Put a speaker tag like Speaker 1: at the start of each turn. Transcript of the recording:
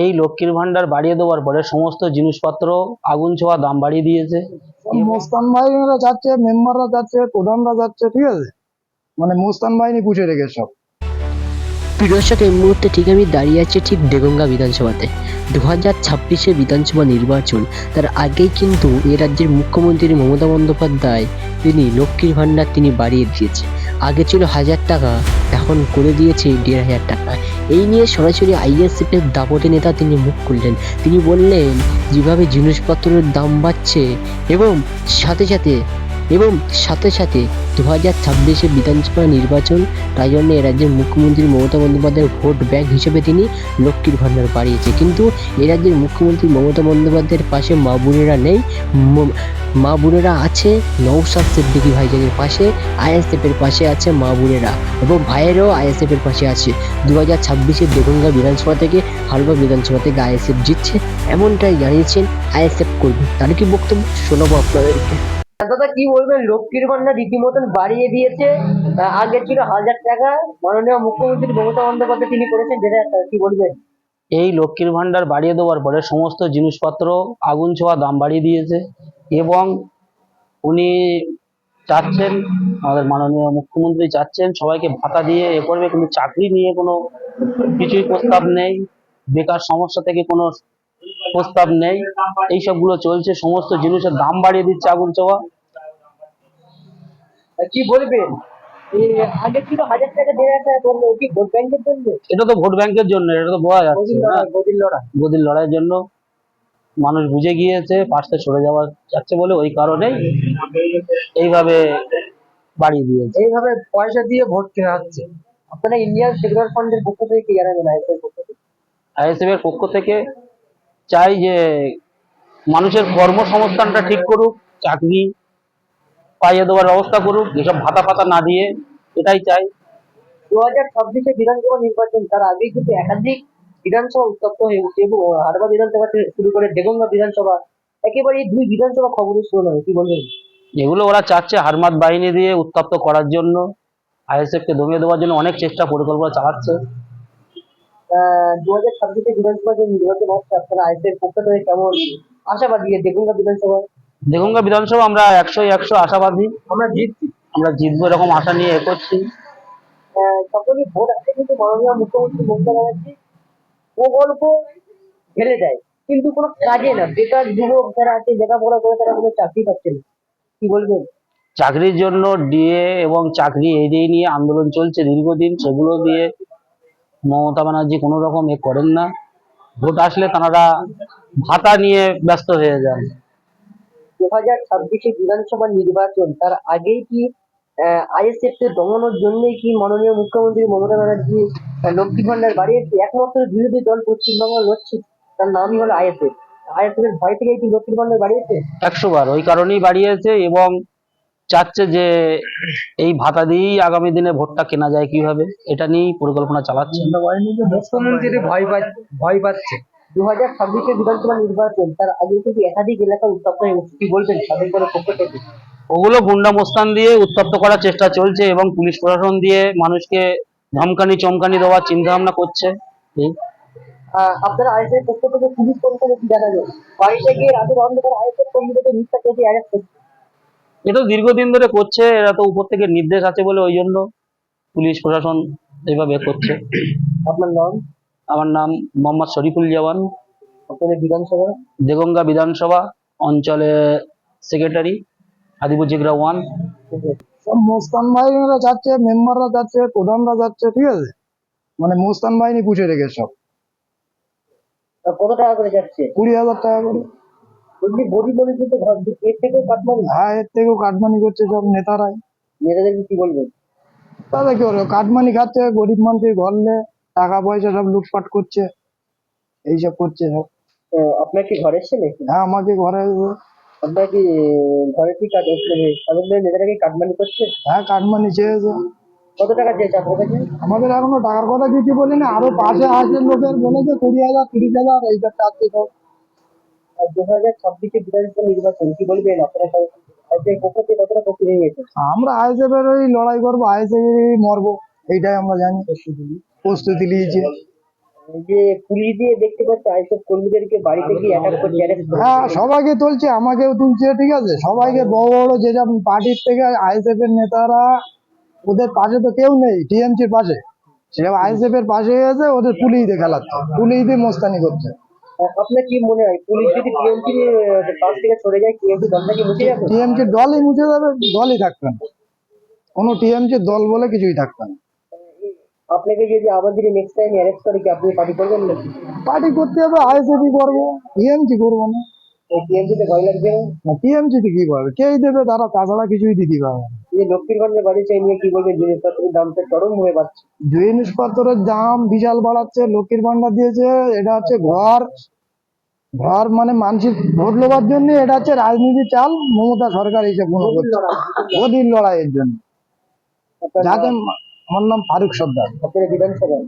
Speaker 1: এই লক্ষ্মীর ভান্ডার বাড়িয়ে দেওয়ার পরে সমস্ত জিনিসপত্র আগুন ছোঁয়া দাম বাড়িয়ে দিয়েছে।
Speaker 2: মুস্তান ভাইরা যাচ্ছে মেম্বাররা যাচ্ছে প্রধানরা যাচ্ছে ঠিক আছে? মানে মুস্তান বাহিনী পুষে রেখে সব।
Speaker 3: দর্শক এই মুহূর্তে ঠিক আমি দাঁড়িয়ে আছি ঠিক দেগঙ্গা বিধানসভাতে। দু হাজার ছাব্বিশে বিধানসভা নির্বাচন তার আগেই কিন্তু এ রাজ্যের মুখ্যমন্ত্রী মমতা বন্দ্যোপাধ্যায় তিনি লক্ষ্মীর ভাণ্ডার তিনি বাড়িয়ে দিয়েছে। আগে ছিল হাজার টাকা, এখন করে দিয়েছে দেড় হাজার টাকা। এই নিয়ে সরাসরি আইএসএফ এর দাপটে নেতা তিনি মুখ করলেন তিনি বললেন, যেভাবে জিনিসপত্রের দাম বাড়ছে এবং সাথে সাথে এবং সাথে সাথে দু হাজার ছাব্বিশে বিধানসভা নির্বাচন তাই জন্য এ রাজ্যের মুখ্যমন্ত্রী মমতা বন্দ্যোপাধ্যায়ের ভোট ব্যাংক হিসেবে তিনি লক্ষ্মীর ভাণ্ডার বাড়িয়েছে। কিন্তু এ রাজ্যের মুখ্যমন্ত্রী মমতা বন্দ্যোপাধ্যায়ের পাশে মা বোনেরা নেই। মা বোনেরা আছে নৌসাদ সিদ্দিকি ভাইজানের পাশে আইএসএফ এর পাশে আছে মা বোনেরা এবং ভাইয়েরও আইএসএফের পাশে আছে। দু হাজার ছাব্বিশে দেগঙ্গা বিধানসভা থেকে হালবা বিধানসভা থেকে আইএসএফ জিতছে, এমনটাই জানিয়েছেন আইএসএফ কর্মী। তার কি বক্তব্য? শোনাবো আপনাদেরকে।
Speaker 4: দাদা কি বলবেন? লক্ষ্মীর ভান্ডার রীতিমতন বাড়িয়ে দিয়েছে। আগে ছিল হাজার টাকা। মাননীয় মুখ্যমন্ত্রী মমতা বন্দ্যোপাধ্যায় তিনি করেছেন। যেটা কি বলবেন?
Speaker 1: এই লক্ষ্মীর ভান্ডার বাড়িয়ে দেওয়ার পরে সমস্ত জিনিসপত্র, আগুন ছোঁয়া, দাম বাড়িয়ে দিয়েছে। এবং উনি চাচ্ছেন, আমাদের মাননীয় মুখ্যমন্ত্রী চাচ্ছেন, সবাইকে ভাতা দিয়ে এ করবে। কিন্তু চাকরি নিয়ে কোনো কিছুই প্রস্তাব নেই। বেকার সমস্যা থেকে কোনো প্রস্তাব নেই। এইসবগুলো চলছে সমস্ত জিনিসের দাম বাড়িয়ে দিচ্ছে আগুন
Speaker 4: আহ, কি বলবেন আগে ছিল হাজার টাকা দেড় হাজার করল কি ভোট ব্যাংকের জন্য?
Speaker 1: এটা তো ভোট ব্যাংকের জন্য এটা তো বোঝা যাচ্ছে
Speaker 4: গদির লড়াই গদির
Speaker 1: লড়াইয়ের জন্য। মানুষ বুঝে গিয়েছে পাশে সরে যাওয়া যাচ্ছে বলে ওই কারণেই এইভাবে বাড়িয়ে দিয়েছে।
Speaker 4: এইভাবে পয়সা দিয়ে ভোট কেনা হচ্ছে। আপনারা ইন্ডিয়ান সেকুলার ফান্ডের পক্ষ থেকে কি জানাবেন আইএসএর পক্ষ থেকে?
Speaker 1: আইএসএফ এর পক্ষ থেকে চাই যে মানুষের কর্মসংস্থানটা ঠিক করুক চাকরি পাইয়ে দেওয়ার ব্যবস্থা করুক এসব ভাতা ফাতা না দিয়ে এটাই চাই।
Speaker 4: দু হাজার ছাব্বিশে বিধানসভা নির্বাচন তার আগেই কিন্তু একাধিক বিধানসভা উত্তপ্ত হয়ে উঠছে এবং হারবা বিধানসভা থেকে শুরু করে দেগঙ্গা বিধানসভা একেবারে এই দুই বিধানসভা খবরের শুরু নয় কি বলবেন?
Speaker 1: এগুলো ওরা চাচ্ছে হারমাত বাহিনী দিয়ে উত্তপ্ত করার জন্য আইএসএফ কে দমিয়ে দেওয়ার জন্য অনেক চেষ্টা পরিকল্পনা চালাচ্ছে।
Speaker 4: দু হাজার ছাব্বিশে বিধানসভা যে নির্বাচন হচ্ছে আপনারা আইসির পক্ষ থেকে কেমন আশাবাদী দেগঙ্গা বিধানসভা?
Speaker 1: দেগঙ্গা বিধানসভা আমরা একশো একশো আশাবাদী।
Speaker 4: আমরা জিতছি।
Speaker 1: আমরা জিতবো এরকম আশা নিয়ে এগোচ্ছি
Speaker 4: আহ, সকলেই ভোট আছে কিন্তু মাননীয় মুখ্যমন্ত্রী মমতা ব্যানার্জি প্রকল্প ঢেলে দেয়। কিন্তু কোনো কাজে না। বেকার যুবক যারা আছে লেখাপড়া করে তারা কোনো চাকরি পাচ্ছে না। কি বলবেন?
Speaker 1: চাকরির জন্য ডিএ এবং চাকরি এই নিয়ে আন্দোলন চলছে দীর্ঘদিন। সেগুলো দিয়ে মমতা ব্যানার্জি কোনো রকম এ করেন না। ভোট আসলে তারা ভাতা নিয়ে ব্যস্ত হয়ে যান।
Speaker 4: দু হাজার ছাব্বিশে বিধানসভা নির্বাচন তার আগেই কি আইএসএফ কে দমানোর জন্যই কি মাননীয় মুখ্যমন্ত্রী মমতা ব্যানার্জি লক্ষ্মী ভান্ডার বাড়িয়েছে? একমাত্র বিরোধী দল পশ্চিমবঙ্গ লড়ছে তার নামই হলো আইএসএফ। আইএসএফ এর ভয় থেকেই কি লক্ষ্মী ভান্ডার বাড়িয়েছে?
Speaker 1: একশো বার। ওই কারণেই বাড়িয়েছে এবং চাচ্ছে যে এই ভাতা দিয়েই আগামী দিনে ভোটটা কেনা যায় কীভাবে? এটা নিয়েই পরিকল্পনা চালাচ্ছে।
Speaker 4: মুখ্যমন্ত্রী ভয় ভয় পাচ্ছে। দু হাজার ছাব্বিশে বিধানসভা নির্বাচন তার আগে কিন্তু একাধিক এলাকা উত্তপ্ত কি বলবেন করে পক্ষ থেকে?
Speaker 1: ওগুলো গুন্ডা মোস্তান দিয়ে উত্তপ্ত করার চেষ্টা চলছে এবং পুলিশ প্রশাসন দিয়ে মানুষকে ধমকানি চমকানি দেওয়ার চিন্তা ভাবনা করছে
Speaker 4: আপনারা পক্ষ থেকে পুলিশ কর্মীদের কি জানাবেন? বাড়িতে গিয়ে রাতের অন্ধকার আইএসএফ কর্মীদেরকে মিথ্যা কেসে অ্যারেস্ট করছে
Speaker 1: এটা দীর্ঘদিন ধরে করছে এরা তো উপর থেকে নির্দেশ আছে বলে ওই জন্য পুলিশ প্রশাসন এইভাবে করছে।
Speaker 4: আপনার নাম?
Speaker 1: আমার নাম মোহাম্মদ শরীফুল জওয়ান।
Speaker 4: আপনাদের বিধানসভা?
Speaker 1: দেগঙ্গা বিধানসভা অঞ্চলে সেক্রেটারি আদিপুর জিগরা ওয়ান।
Speaker 2: সব মুস্তান বাহিনীরা যাচ্ছে মেম্বাররা যাচ্ছে প্রধানরা যাচ্ছে ঠিক আছে? মানে মুস্তান বাহিনী পুষে রেখে সব।
Speaker 4: কত টাকা করে যাচ্ছে?
Speaker 2: কুড়ি হাজার টাকা করে।
Speaker 4: বলছি গরিব মানুষ কিন্তু ঘর এর থেকেও কাটমানি।
Speaker 2: হ্যাঁ এর থেকেও কাটমানি করছে সব নেতারাই।
Speaker 4: মেয়েদের কি বলবেন?
Speaker 2: তাহলে কি হলো কাটমানি খাচ্ছে গরিব মানুষের ঘরলে টাকা পয়সা সব লুটপাট করছে এইসব করছে সব।
Speaker 4: আপনার কি ঘরের ছেলে?
Speaker 2: হ্যাঁ আমাকে ঘরে
Speaker 4: আপনার কি ঘরে কি মানে সাধারণ মেয়েরা কি কাটমানি করছে?
Speaker 2: হ্যাঁ কাটমানি চেয়েছে।
Speaker 4: কত টাকা চেয়েছে আপনার কাছে?
Speaker 2: আমাদের এখনও টাকার কথা কিছু বলি না আরও পাশে আসে লোকের বলেছে কুড়ি হাজার তিরিশ হাজার এইসব চাচ্ছে সব।
Speaker 4: দু হাজার ছাব্বিশে বিধানসভা নির্বাচন কি বলবেন আপনারা আইসিআই পক্ষ থেকে কতটা পক্ষে গেছে?
Speaker 2: আমরা ওই লড়াই করব আইএসএফ মরবো এইটাই আমরা জানি। প্রস্তুতি নিয়েছি।
Speaker 4: যে পুলিশ দিয়ে দেখতে পাচ্ছে কর্মীদেরকে বাড়িতে গিয়ে অ্যাটাক করছে
Speaker 2: হ্যাঁ সবাইকে তুলছে আমাকেও তুলছে ঠিক আছে? সবাইকে বড় বড় যেসব পার্টির থেকে আইএসএফ এর নেতারা ওদের পাশে তো কেউ নেই টিএমসির পাশে। সেসব আইএসএফ এর পাশে গেছে ওদের পুলিশ দিয়ে খেলাচ্ছে পুলিশ দিয়ে মোস্তানি করছে।
Speaker 4: আপনার কি মনে হয় পুলিশ যদি টিএমসি পাশ থেকে সরে যায় টিএমসি দলটা কি মুছে যাবে?
Speaker 2: টিএমসির দলই মুছে যাবে দলই থাকবে না। কোনো টিএমসির দল বলে কিছুই থাকবে না।
Speaker 4: আপনাকে যদি আবার যদি নেক্সট টাইম অ্যারেস্ট করে কি আপনি পার্টি করবেন নাকি?
Speaker 2: পার্টি করতে হবে আইএসএফই করব টিএমসি করব না।
Speaker 4: টিএমসি তে ভয় লাগবে না?
Speaker 2: টিএমসি তে কি পাবে কেই দেবে? তারা তাছাড়া কিছুই দিতে পারবে
Speaker 4: এই লক্ষ্মীরগঞ্জের বাড়ি চাই নিয়ে কি বলবেন জিনিসপত্রের দাম তো চরম হয়ে
Speaker 2: জিনিসপত্রের দাম বিশাল বাড়াচ্ছে লক্ষ্মীর ভান্ডার দিয়েছে এটা হচ্ছে ঘর ঘর মানে মানুষের ভোট লোবার জন্য এটা হচ্ছে রাজনীতি চাল মমতা সরকার এইসব কোনো করছে। গদির লড়াইয়ের জন্য। যাতে আমার নাম ফারুক সর্দার।
Speaker 4: আপনার বিধানসভায়